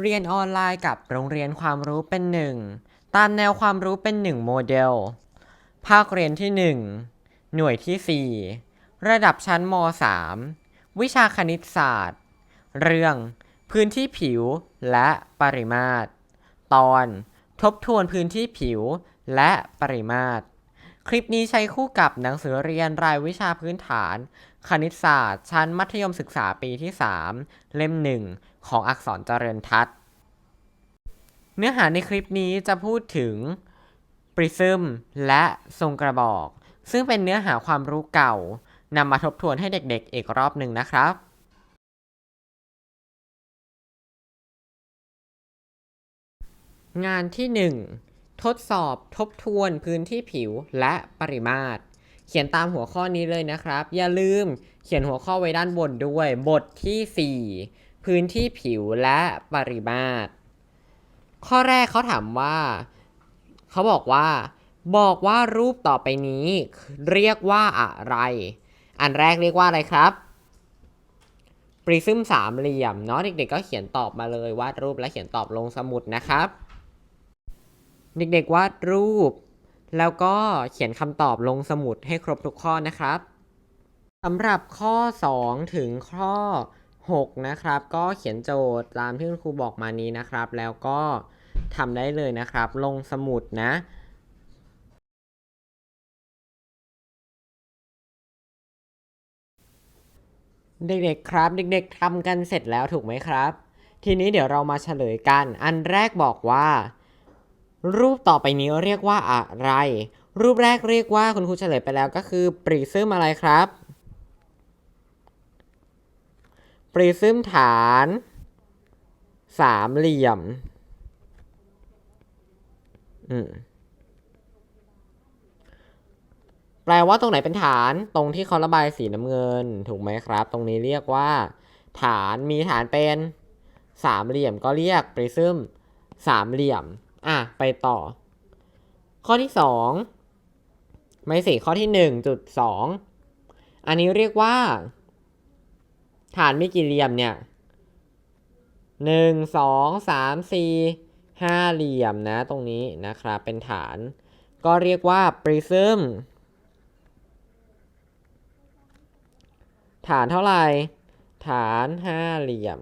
เรียนออนไลน์กับโรงเรียนความรู้เป็นหนึ่งตามแนวความรู้เป็นหนึ่งโมเดล ภาคเรียนที่ 1 หน่วยที่ 4 ระดับชั้นม .3 วิชาคณิตศาสตร์ เรื่องพื้นที่ผิวและปริมาตร ตอนทบทวนพื้นที่ผิวและปริมาตร คลิปนี้ใช้คู่กับหนังสือเรียนรายวิชาพื้นฐาน คณิตศาสตร์ ชั้นมัธยมศึกษาปีที่ 3 เล่มหนึ่ง ของอักษรเจริญทัศน์เนื้อหาในคลิปนี้จะพูดถึงปริซึมและทรงกระบอก ซึ่งเป็นเนื้อหาความรู้เก่านำมาทบทวนให้เด็กๆ อีกรอบหนึ่งนะครับงานที่ 1 ทดสอบทบทวนพื้นที่ผิวและปริมาตร เขียนตามหัวข้อนี้เลยนะครับ อย่าลืมเขียนหัวข้อไว้ด้านบนด้วย บทที่4 พื้นที่ผิวและปริมาตร ข้อแรกเขาถามว่า เขาบอกว่า บอกว่ารูปต่อไปนี้เรียกว่าอะไร อันแรกเรียกว่าอะไรครับปริซึมสามเหลี่ยมเนาะเด็กๆก็เขียนตอบมาเลยวาดรูปและเขียนตอบลงสมุดนะครับ เด็กๆวาดรูป แล้วก็เขียนคำตอบลงสมุดให้ครบทุกข้อนะครับสำหรับข้อ 2 ถึงข้อ 6 นะครับ ก็เขียนโจทย์ตามที่คุณครูบอกมานี้นะครับ แล้วก็ทำได้เลยนะครับ ลงสมุดนะเด็กๆครับ เด็กๆทำกันเสร็จแล้วถูกไหมครับ ทีนี้เดี๋ยวเรามาเฉลยกัน อันแรกบอกว่า รูปต่อไปนี้เรียกว่าอะไร รูปแรกเรียกว่าคุณครูเฉลยไปแล้วก็คือปริซึมอะไรครับ ปริซึมฐาน สามเหลี่ยม อืมแปลว่าตรงไหนเป็นฐานตรงที่เขาระบายสีน้ำเงิน ถูกไหมครับ ตรงนี้เรียกว่า ฐานมีฐานเป็นสามเหลี่ยมก็เรียกปริซึมสามเหลี่ยม อะ ไปต่อ ข้อที่สองไม่สิข้อที่หนึ่งจุดสองอันนี้เรียกว่า ฐานมีกี่เหลี่ยมเนี่ยหนึ่งสองสามสี่ห้าเหลี่ยมนะตรงนี้นะครับเป็นฐาน ก็เรียกว่าปริซึมฐานเท่าไหร่ ฐานห้าเหลี่ยม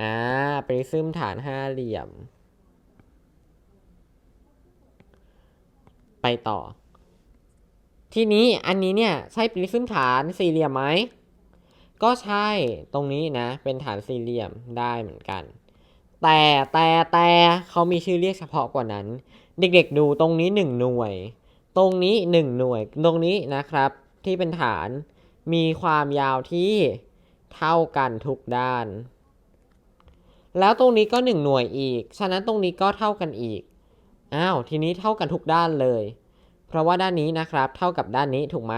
อ่าปริซึมฐานห้าเหลี่ยม ไปต่อ ทีนี้อันนี้เนี่ยใช่ปริซึมฐานสี่เหลี่ยมไหมก็ใช่ตรงนี้นะเป็นฐานสี่เหลี่ยมได้เหมือนกัน แต่แต่แต่เขามีชื่อเรียกเฉพาะกว่านั้น เด็กๆดูตรงนี้หนึ่งหน่วย ตรงนี้หนึ่งหน่วยตรงนี้นะครับ ที่เป็นฐานมีความยาวที่เท่ากันทุกด้าน แล้วตรงนี้ก็หนึ่งหน่วยอีก ฉะนั้นตรงนี้ก็เท่ากันอีกอ้าวทีนี้เท่ากันทุกด้านเลย ราะว่าด้านนี้นะครับ เท่ากับด้านนี้ถูกไหม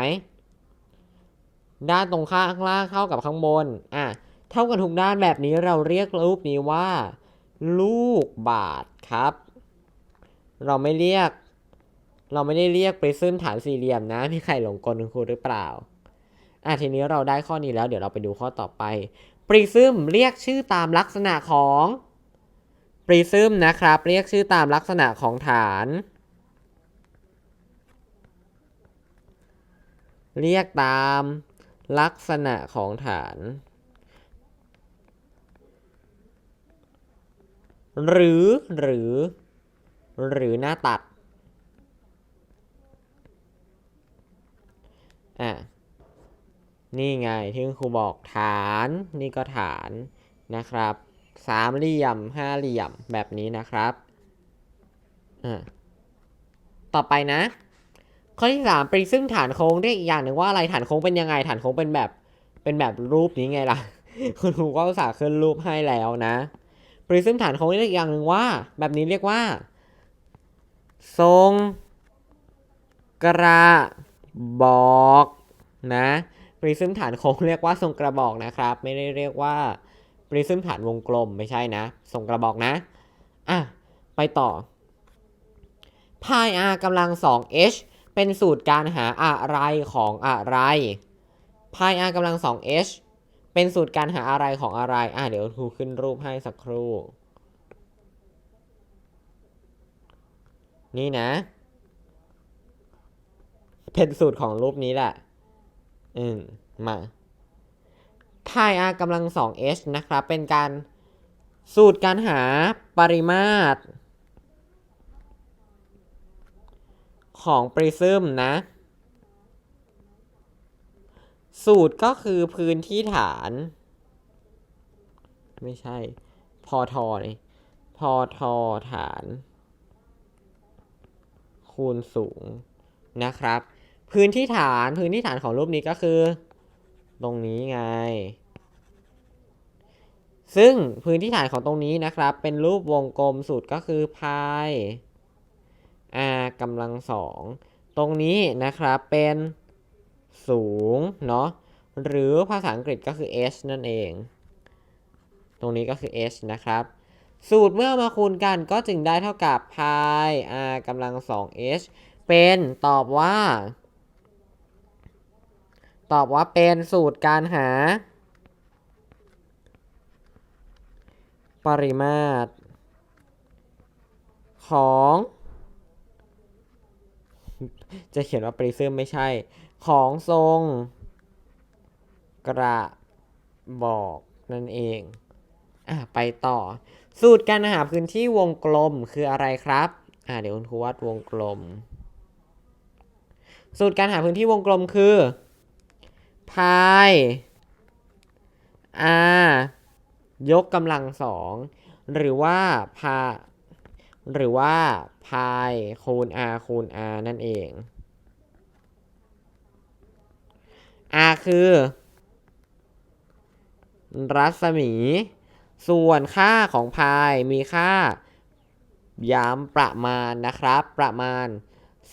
ด้านตรงข้างข้างล่างเท่ากับข้างบน อะ เท่ากันทุกด้านแบบนี้เราเรียกรูปนี้ว่า ลูกบาศก์ครับ เราไม่เรียก เราไม่ได้เรียกปริซึมฐานสี่เหลี่ยมนะ มีใครหลงกลคุณครูหรือเปล่า อะทีนี้เราได้ข้อนี้แล้ว เดี๋ยวเราไปดูข้อต่อไป ปริซึมเรียกชื่อตามลักษณะของ ปริซึมนะครับ เรียกชื่อตามลักษณะของฐาน เรียกตามลักษณะของฐาน หรือหรือหรือหน้าตัด อะ นี่ไงที่ครูบอกฐานนี่ก็ฐานนะครับ สามเหลี่ยมห้าเหลี่ยมแบบนี้นะครับ อะ ต่อไปนะ ข้อที่สามปริซึมฐานโค้งเรียกอีกอย่างหนึ่งว่าอะไรฐานโค้งเป็นยังไงฐานโค้งเป็นแบบเป็นแบบรูปนี้ไงล่ะ คุณครูก็อุตส่าห์ขึ้นรูปให้แล้วนะปริซึมฐานโค้งเรียกอีกอย่างหนึ่งว่า แบบนี้เรียกว่า ทรงกระบอกนะปริซึมฐานโค้งเรียกว่าทรงกระบอกนะครับ ไม่ได้เรียกว่าปริซึมฐานวงกลมไม่ใช่นะ ทรงกระบอกนะอะไปต่อพาย r กำลัง 2h เป็นสูตรการหาอะไรของอะไรพาย r กำลัง 2h เป็นสูตรการหาอะไรของอะไร อะเดี๋ยวครูขึ้นรูปให้สักครู่ นี่นะ เป็นสูตรของรูปนี้แหละ อืม มาพาย r กำลังสอง h นะครับ เป็นการสูตรการหาปริมาตร ของปริซึมนะ สูตรก็คือพื้นที่ฐาน ไม่ใช่พอทอนี่พอทอฐาน คูณสูงนะครับ พื้นที่ฐานพื้นที่ฐานของรูปนี้ก็คือ ตรงนี้ไง ซึ่งพื้นที่ฐานของตรงนี้นะครับ เป็นรูปวงกลมสูตรก็คือพาย r กำลังสองตรงนี้นะครับเป็นสูงเนาะหรือภาษาอังกฤษก็คือ h นั่นเอง ตรงนี้ก็คือ h นะครับ สูตรเมื่อมาคูณกันก็จึงได้เท่ากับ pi r กำลังสอง h เป็นตอบว่า ตอบว่าเป็นสูตรการหา ปริมาตรของ จะเขียนว่าปริซึมไม่ใช่ ของทรงกระบอกนั่นเองอะไปต่อ สูตรการหาพื้นที่วงกลมคืออะไรครับอะเดี๋ยวคุณครูวาดวงกลม สูตรการหาพื้นที่วงกลมคือพาย r ยกกำลังสองหรือว่าพา หรือว่าพายคูณ r คูณ r นั่นเอง r คือ รัศมี ส่วนค่าของพายมีค่า ย้ำประมาณนะครับ ประมาณ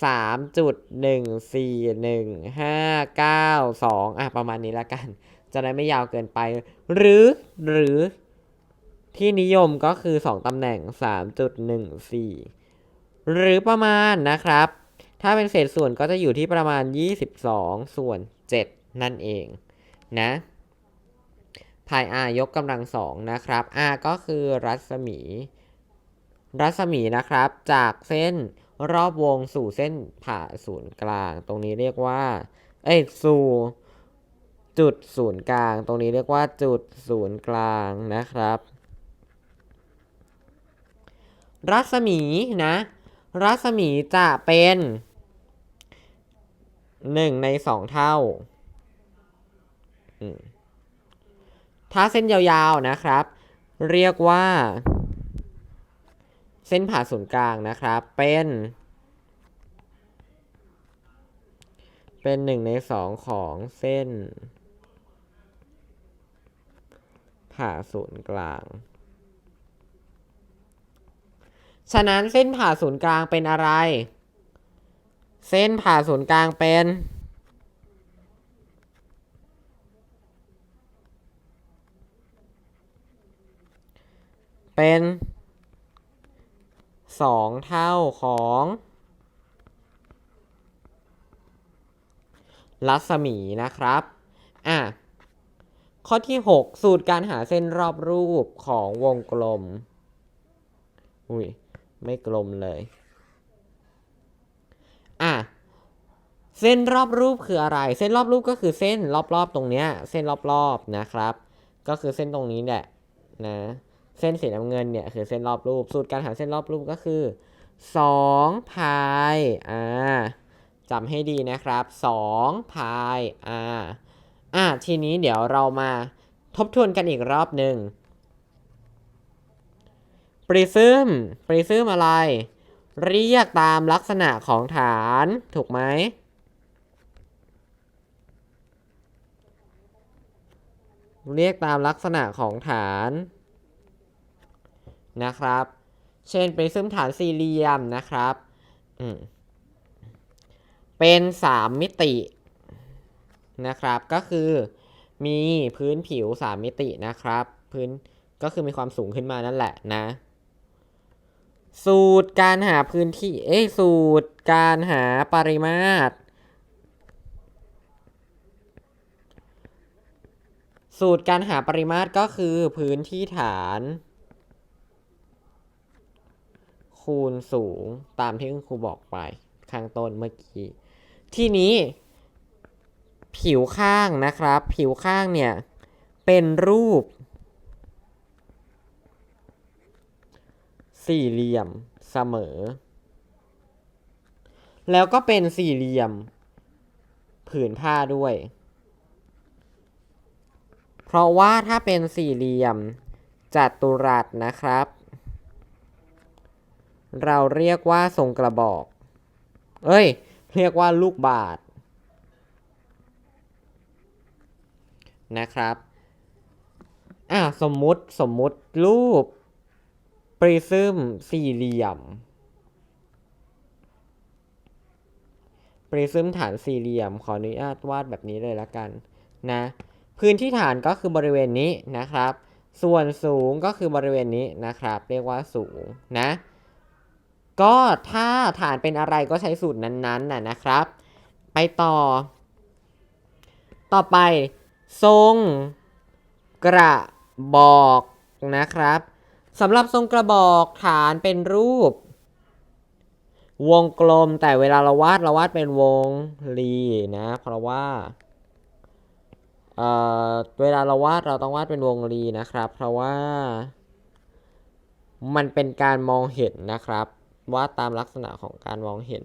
3.14152อะ ประมาณนี้ละกัน จะได้ไม่ยาวเกินไป หรือ หรือ ที่นิยมก็คือ 2 ตำแหน่ง 3.14 หรือประมาณนะครับ ถ้าเป็นเศษส่วนก็จะอยู่ที่ประมาณ 22 ส่วน 7 นั่นเองนะพาย r ยกกำลังสองนะครับ r ก็คือรัศมี รัศมีนะครับ จากเส้นรอบวงสู่เส้นผ่าศูนย์กลาง ตรงนี้เรียกว่า เอ้ยสู่ จุดศูนย์กลาง ตรงนี้เรียกว่าจุดศูนย์กลางนะครับ รัศมีนะ รัศมีจะเป็นหนึ่งในสองเท่า ถ้าเส้นยาวๆนะครับ เรียกว่า เส้นผ่าศูนย์กลางนะครับ เป็น เป็นหนึ่งในสองของเส้น ผ่าศูนย์กลาง ฉะนั้นเส้นผ่าศูนย์กลางเป็นอะไร เส้นผ่าศูนย์กลางเป็น เป็นสองเท่าของรัศมีนะครับ อะ ข้อที่ 6 สูตรการหาเส้นรอบรูปของวงกลม อุ้ย ไม่กลมเลย อะ เส้นรอบรูปคืออะไร เส้นรอบรูปก็คือเส้นรอบๆตรงเนี้ย เส้นรอบๆนะครับ ก็คือเส้นตรงนี้แหละนะ เส้นสีน้ำเงินเนี่ยคือเส้นรอบรูป สูตรการหาเส้นรอบรูปก็คือ2พายอ่าจำให้ดีนะครับ2พายอ่าอะทีนี้เดี๋ยวเรามาทบทวนกันอีกรอบหนึ่ง ปริซึมปริซึมอะไร เรียกตามลักษณะของฐาน ถูกไหมเรียกตามลักษณะของฐานนะครับ เช่นปริซึมฐานสี่เหลี่ยมนะครับเป็นสามมิตินะครับ ก็คือมีพื้นผิวสามมิตินะครับ พื้นก็คือมีความสูงขึ้นมานั่นแหละนะ สูตรการหาพื้นที่ เอ้สูตรการหาปริมาตร สูตรการหาปริมาตรก็คือพื้นที่ฐาน คูณสูงตามที่คุณครูบอกไปข้างต้นเมื่อกี้ ที่นี้ ผิวข้างนะครับ ผิวข้างเนี่ย เป็นรูป สี่เหลี่ยมเสมอ แล้วก็เป็นสี่เหลี่ยม ผืนผ้าด้วย เพราะว่าถ้าเป็นสี่เหลี่ยมจัตุรัสนะครับ เราเรียกว่าทรงกระบอก เอ้ย เรียกว่าลูกบาศก์นะครับ อะสมมุติสมมุติรูป ริซึมสี่เหลี่ยม ปริซึมฐานสี่เหลี่ยม ขออนุญาตวาดแบบนี้เลยละกันนะ พื้นที่ฐานก็คือบริเวณนี้นะครับ ส่วนสูงก็คือบริเวณนี้นะครับ เรียกว่าสูงนะ ก็ถ้าฐานเป็นอะไรก็ใช้สูตรนั้นๆน่ะนะครับ ไปต่อ ต่อไป ทรงกระบอกนะครับ สำหรับทรงกระบอกฐานเป็นรูป วงกลมแต่เวลาเราวาดเราวาดเป็นวงรีนะ เพราะว่าเอ่อเวลาเราวาดเราต้องวาดเป็นวงรีนะครับ เพราะว่า มันเป็นการมองเห็นนะครับ วาดตามลักษณะของการมองเห็น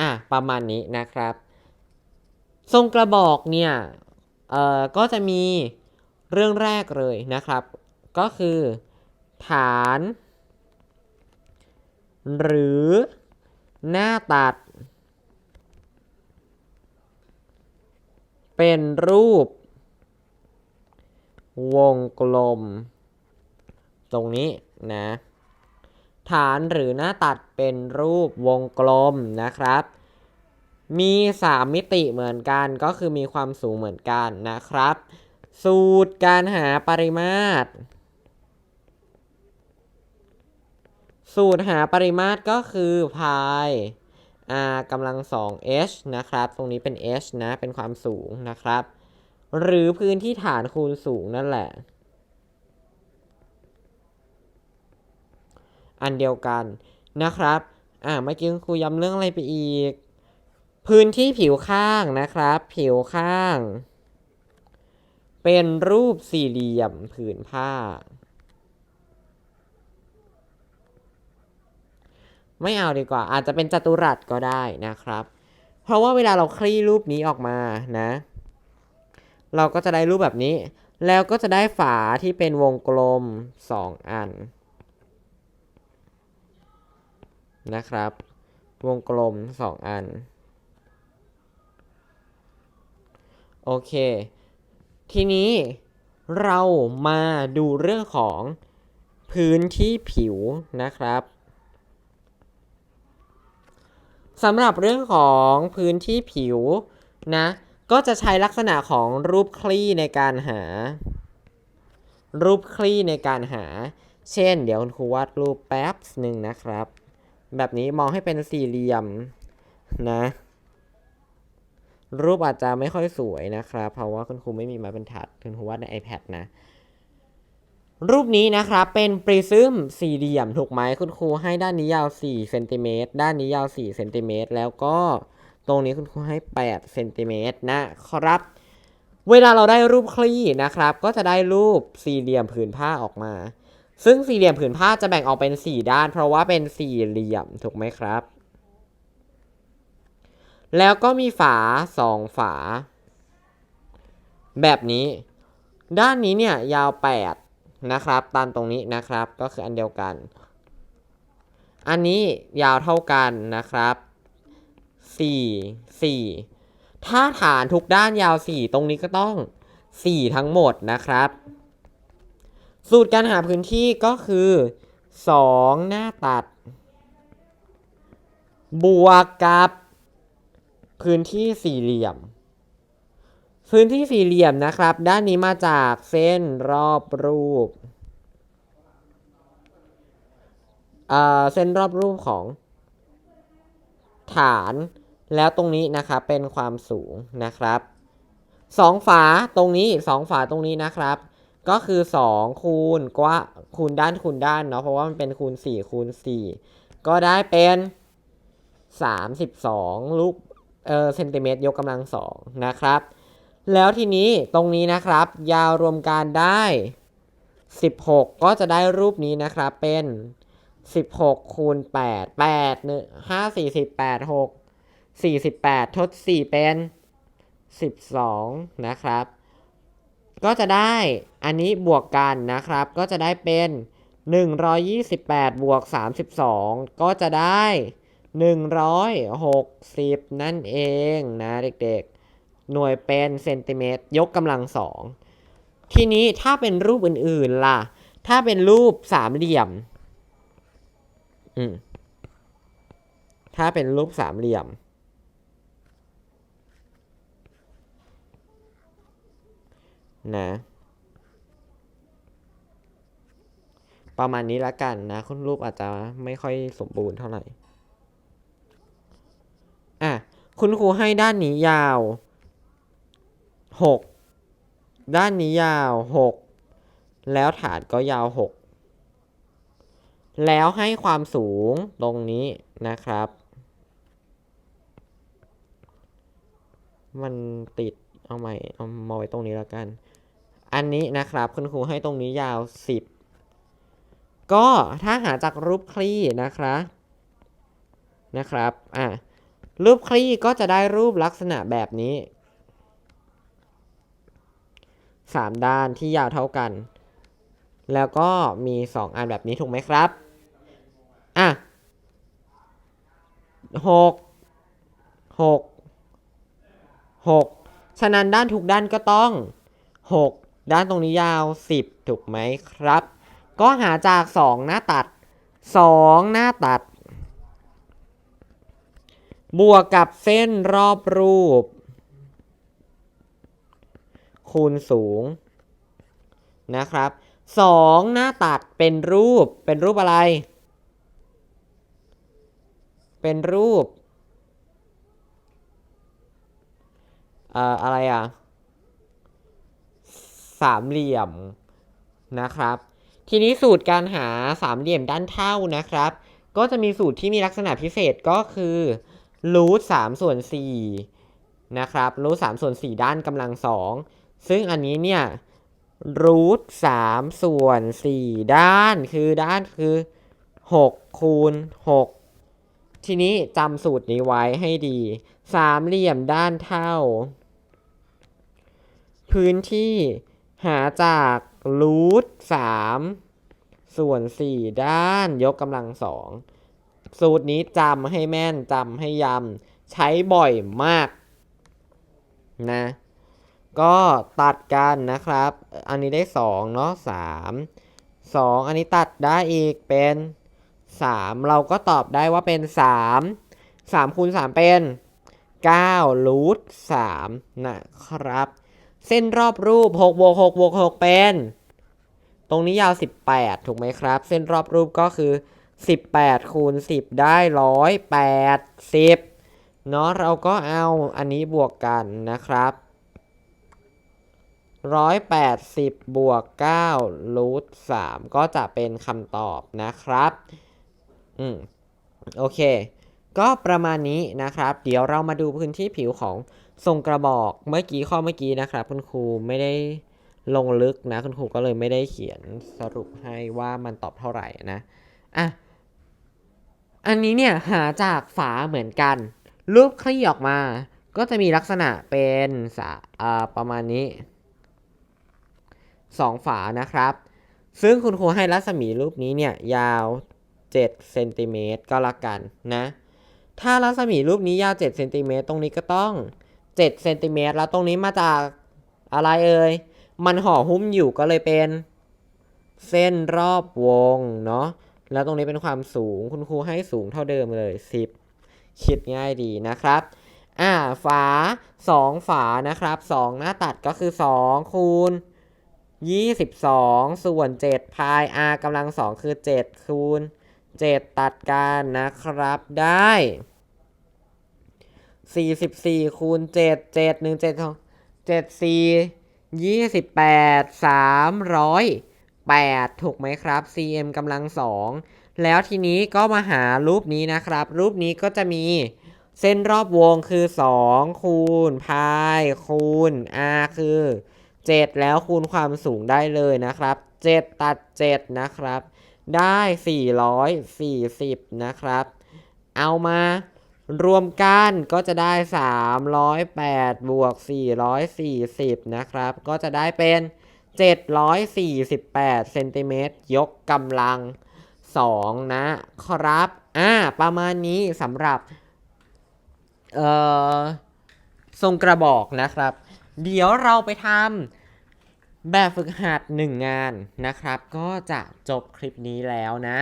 อะประมาณนี้นะครับ ทรงกระบอกเนี่ยเอ่อก็จะมี เรื่องแรกเลยนะครับ ก็คือ ฐาน หรือหน้าตัด เป็นรูป วงกลม ตรงนี้นะ ฐานหรือหน้าตัดเป็นรูปวงกลมนะครับ มี 3 มิติเหมือนกันก็คือมีความสูงเหมือนกันนะครับ สูตรการหาปริมาตร สูตรหาปริมาตรก็คือพาย r กำลัง2 h นะครับ ตรงนี้เป็น h นะ เป็นความสูงนะครับ หรือพื้นที่ฐานคูณสูงนั่นแหละ อันเดียวกันนะครับ อ่า เมื่อกี้ครูย้ำเรื่องอะไรไปอีก พื้นที่ผิวข้างนะครับ ผิวข้าง เป็นรูปสี่เหลี่ยมผืนผ้า ไม่เอาดีกว่า อาจจะเป็นจัตุรัสก็ได้นะครับ เพราะว่าเวลาเราคลี่รูปนี้ออกมานะ เราก็จะได้รูปแบบนี้ แล้วก็จะได้ฝาที่เป็นวงกลม 2 อัน นะครับ วงกลม 2 อัน โอเค ทีนี้เรามาดูเรื่องของพื้นที่ผิวนะครับสำหรับเรื่องของพื้นที่ผิวนะ ก็จะใช้ลักษณะของรูปคลี่ในการหา รูปคลี่ในการหา เช่น เดี๋ยวคุณครูวาดรูปแป๊บหนึ่งนะครับ แบบนี้มองให้เป็นสี่เหลี่ยมนะ รูปอาจจะไม่ค่อยสวยนะครับ เพราะว่าคุณครูไม่มีไม้บรรทัดคุณครูวาดใน iPad นะ รูปนี้นะครับ เป็นปริซึมสี่เหลี่ยมถูกไหมคุณครูให้ด้านนี้ยาว4เซนติเมตรด้านนี้ยาว4เซนติเมตรแล้วก็ตรงนี้คุณครูให้8เซนติเมตรนะครับ เวลาเราได้รูปคลี่นะครับ ก็จะได้รูปสี่เหลี่ยมผืนผ้าออกมา ซึ่งสี่เหลี่ยมผืนผ้าจะแบ่งออกเป็น 4 ด้าน เพราะว่าเป็นสี่เหลี่ยมถูกไหมครับ แล้วก็มีฝาสองฝา แบบนี้ ด้านนี้เนี่ยยาว 8 นะครับ ตามตรงนี้นะครับก็คืออันเดียวกัน อันนี้ยาวเท่ากันนะครับ 4 4 ถ้าฐานทุกด้านยาว 4 ตรงนี้ก็ต้อง 4 ทั้งหมดนะครับ สูตรการหาพื้นที่ก็คือ 2 หน้าตัด บวกกับ พื้นที่สี่เหลี่ยม พื้นที่สี่เหลี่ยมนะครับ ด้านนี้มาจากเส้นรอบรูปเอ่อเส้นรอบรูปของ ฐาน แล้วตรงนี้นะครับเป็นความสูงนะครับสองฝาตรงนี้สองฝาตรงนี้นะครับ ก็คือสองคูณกว่าคูณด้านคูณด้านเนาะเพราะว่ามันเป็นคูณสี่คูณสี่ก็ได้เป็นสามสิบสองลูก เออเซนติเมตรยกกำลังสองนะครับ แล้วทีนี้ตรงนี้นะครับ ยาวรวมกันได้ 16 ก็จะได้รูปนี้นะครับเป็น 16คูณ8 8 1 5 4 8 6 48 ทด 4 เป็น 12 นะครับ ก็จะได้อันนี้บวกกันนะครับ ก็จะได้เป็น 128 บวก 32 ก็จะได้ 160 นั่นเองนะเด็กๆ หน่วยเป็นเซนติเมตรยกกำลังสองทีนี้ถ้าเป็นรูปอื่นๆล่ะ ถ้าเป็นรูปสามเหลี่ยม อืม ถ้าเป็นรูปสามเหลี่ยม นะ ประมาณนี้ละกันนะ คุณรูปอาจจะไม่ค่อยสมบูรณ์เท่าไหร่ คุณครูให้ด้านนี้ยาวหกด้านนี้ยาวหกแล้วฐานก็ยาวหกแล้วให้ความสูงตรงนี้นะครับ มันติดเอาใหม่เอามาไว้ตรงนี้แล้วกัน อันนี้นะครับคุณครูให้ตรงนี้ยาวสิบก็ถ้าหาจากรูปคลี่นะครับนะครับ อะ รูปคลี่ก็จะได้รูปลักษณะแบบนี้สามด้านที่ยาวเท่ากัน แล้วก็มีสองอันแบบนี้ถูกไหมครับ อะหกหกหกฉะนั้นด้านทุกด้านก็ต้องหกด้านตรงนี้ยาวสิบถูกไหมครับ ก็หาจากสองหน้าตัดสองหน้าตัด บวกกับเส้นรอบรูป คูณสูงนะครับสองหน้าตัดเป็นรูปเป็นรูปอะไร เป็นรูปเอ่ออะไรอะ สามเหลี่ยมนะครับ ทีนี้สูตรการหาสามเหลี่ยมด้านเท่านะครับ ก็จะมีสูตรที่มีลักษณะพิเศษก็คือ รูทสามส่วนสี่นะครับรูทสามส่วนสี่ด้านกำลังสองซึ่งอันนี้เนี่ยรูทสามส่วนสี่ด้านคือด้านคือหกคูณหกทีนี้จำสูตรนี้ไว้ให้ดีสามเหลี่ยมด้านเท่า พื้นที่หาจากรูทสามส่วนสี่ด้านยกกำลังสอง สูตรนี้จำให้แม่นจำให้ยำใช้บ่อยมากนะก็ตัดกันนะครับ อันนี้ได้สองเนาะสามสองอันนี้ตัดได้อีกเป็นสามเราก็ตอบได้ว่าเป็นสามสามคูณสามเป็นเก้ารูทสามนะครับ เส้นรอบรูป6บวก6บวก6เป็น ตรงนี้ยาว 18 ถูกไหมครับ เส้นรอบรูปก็คือ 18 คูณ 10 ได้ 180 เนาะเราก็เอาอันนี้บวกกันนะครับ 180 บวก9รูท3ก็จะเป็นคำตอบนะครับ อืม โอเค ก็ประมาณนี้นะครับ เดี๋ยวเรามาดูพื้นที่ผิวของทรงกระบอกเมื่อกี้ข้อเมื่อกี้นะครับ คุณครูไม่ได้ลงลึกนะ คุณครูก็เลยไม่ได้เขียนสรุปให้ว่ามันตอบเท่าไหร่นะ อะ อันนี้เนี่ยหาจากฝาเหมือนกัน รูปคลี่ออกมา ก็จะมีลักษณะเป็นสาประมาณนี้สองฝานะครับ ซึ่งคุณครูให้รัศมีรูปนี้เนี่ยยาว7เซนติเมตรก็แล้วกันนะ ถ้ารัศมีรูปนี้ยาว7เซนติเมตรตรงนี้ก็ต้อง7เซนติเมตรแล้วตรงนี้มาจากอะไรเอ่ย มันห่อหุ้มอยู่ก็เลยเป็น เส้นรอบวงเนาะ แล้วตรงนี้เป็นความสูงคุณครูให้สูงเท่าเดิมเลย 10 คิดง่ายดีนะครับ อ่าฝา 2 ฝานะครับ 2 หน้าตัดก็คือ 2 คูณ 22 ส่วน 7 พาย r กำลัง 2 คือ 7 คูณ 7 ตัดกันนะครับ ได้ 44 คูณ 7 7 1 7เจ็ดสี่ ยี่สิบแปดถูกไหมครับ cm กำลังสองแล้วทีนี้ก็มาหารูปนี้นะครับ รูปนี้ก็จะมีเส้นรอบวงคือ 2 คูณพายคูณ r คือ 7 แล้วคูณความสูงได้เลยนะครับ 7 ตัด 7 นะครับ ได้ 440 นะครับ เอามารวมกันก็จะได้ 308 บวก 440 นะครับ ก็จะได้เป็น 748เซนติเมตรยกกำลัง 2 นะครับ อ่า ประมาณนี้สำหรับ เอ่อ ทรงกระบอกนะครับ เดี๋ยวเราไปทำแบบฝึกหัดหนึ่งงานนะครับ ก็จะจบคลิปนี้แล้วนะ